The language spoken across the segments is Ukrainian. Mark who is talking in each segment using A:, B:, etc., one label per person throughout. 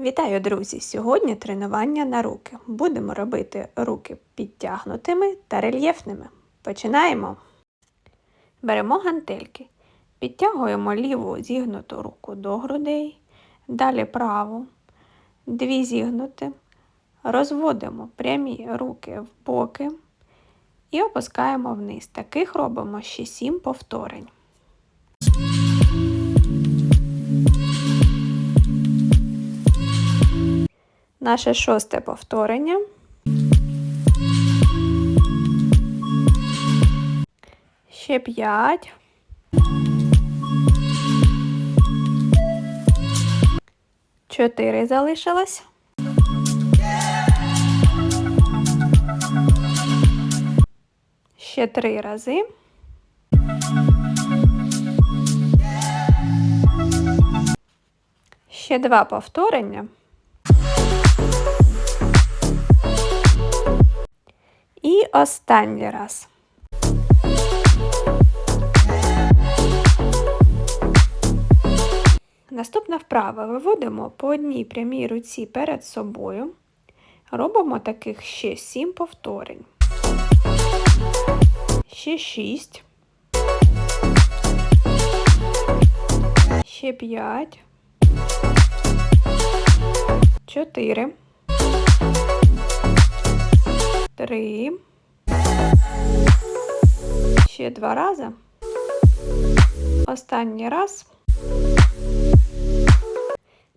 A: Вітаю, друзі! Сьогодні тренування на руки. Будемо робити руки підтягнутими та рельєфними. Починаємо. Беремо гантельки. Підтягуємо ліву зігнуту руку до грудей, далі праву, дві зігнути. Розводимо прямі руки в боки і опускаємо вниз. Таких робимо ще 7 повторень. Наше шосте повторення. Ще п'ять. Чотири залишилось. Ще три рази. Ще два повторення. Останній раз. Наступна вправа виводимо по одній прямій руці перед собою. Робимо таких ще 7 повторень. Ще 6. Ще 5. 4. Три. Ще два рази. Останній раз.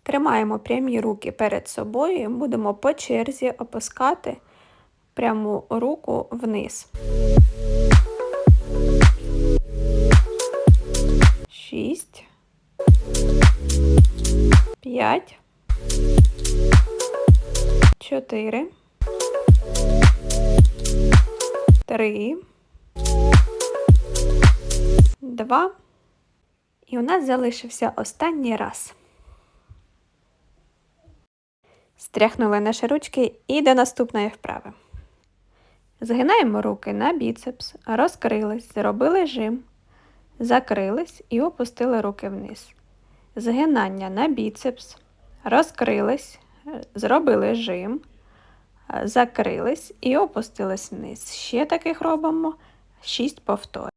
A: Тримаємо прямі руки перед собою і будемо по черзі опускати пряму руку вниз. Шість. П'ять. Чотири. Три. Два. І у нас залишився останній раз. Стряхнули наші ручки і до наступної вправи. Згинаємо руки на біцепс, розкрились, зробили жим, закрились і опустили руки вниз. Згинання на біцепс, розкрились, зробили жим, закрились і опустились вниз. Ще таких робимо 6 повторень.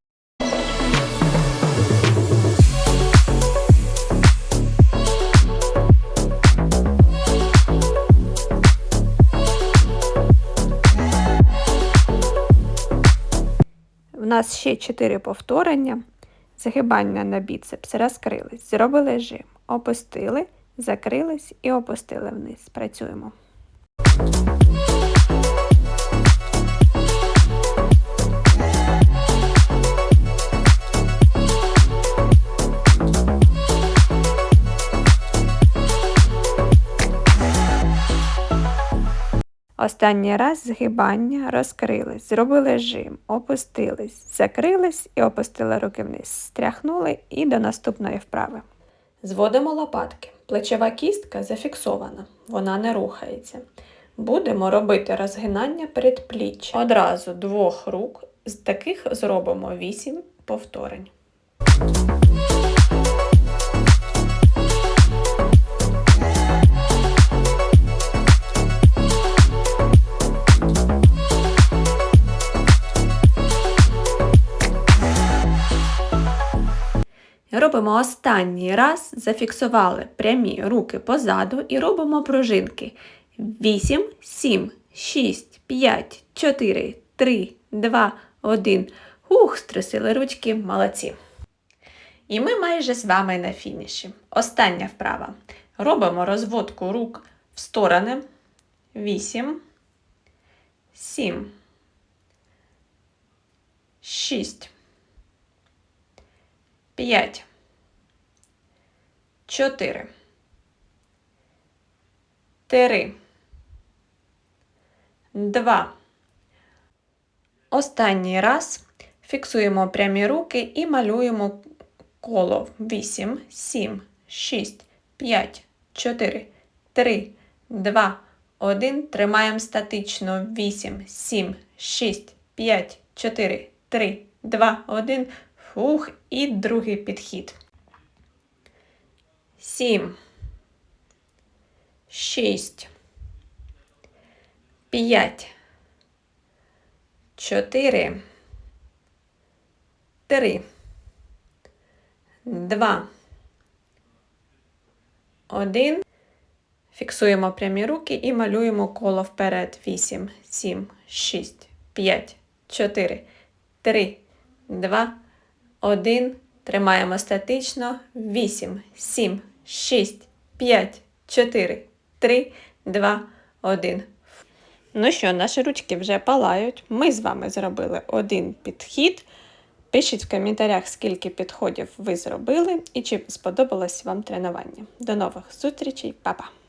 A: У нас ще 4 повторення. Загибання на біцепс, розкрились, зробили жим, опустили, закрились і опустили вниз. Працюємо. Останній раз згибання, розкрились, зробили жим, опустились, закрились і опустили руки вниз. Стряхнули і до наступної вправи. Зводимо лопатки. Плечова кістка зафіксована, вона не рухається. Будемо робити розгинання передпліччя. Одразу двох рук. З таких зробимо 8 повторень. Робимо останній раз, зафіксували прямі руки позаду і робимо пружинки. 8, 7, 6, 5, 4, 3, 2, 1. Ух, струсили ручки, молодці. І ми майже з вами на фініші. Остання вправа. Робимо розводку рук в сторони. 8, 7, 6, 5, 4, 3, 2. Останній раз фіксуємо прямі руки і малюємо коло 8, 7, 6, 5, 4, 3, 2, 1. Тримаємо статично 8, 7, 6, 5, 4, 3, 2, 1. Фух, і другий підхід. Сім. шість, п'ять, чотири, три, два, один. Фіксуємо прямі руки і малюємо коло вперед. 8, 7, 6, 5, 4, 3, 2, 1. Тримаємо статично. 8, 7, 6, 5, 4, 3, 2, 1. Ну що, наші ручки вже палають. Ми з вами зробили один підхід. Пишіть в коментарях, скільки підходів ви зробили і чи сподобалось вам тренування. До нових зустрічей, Па-па!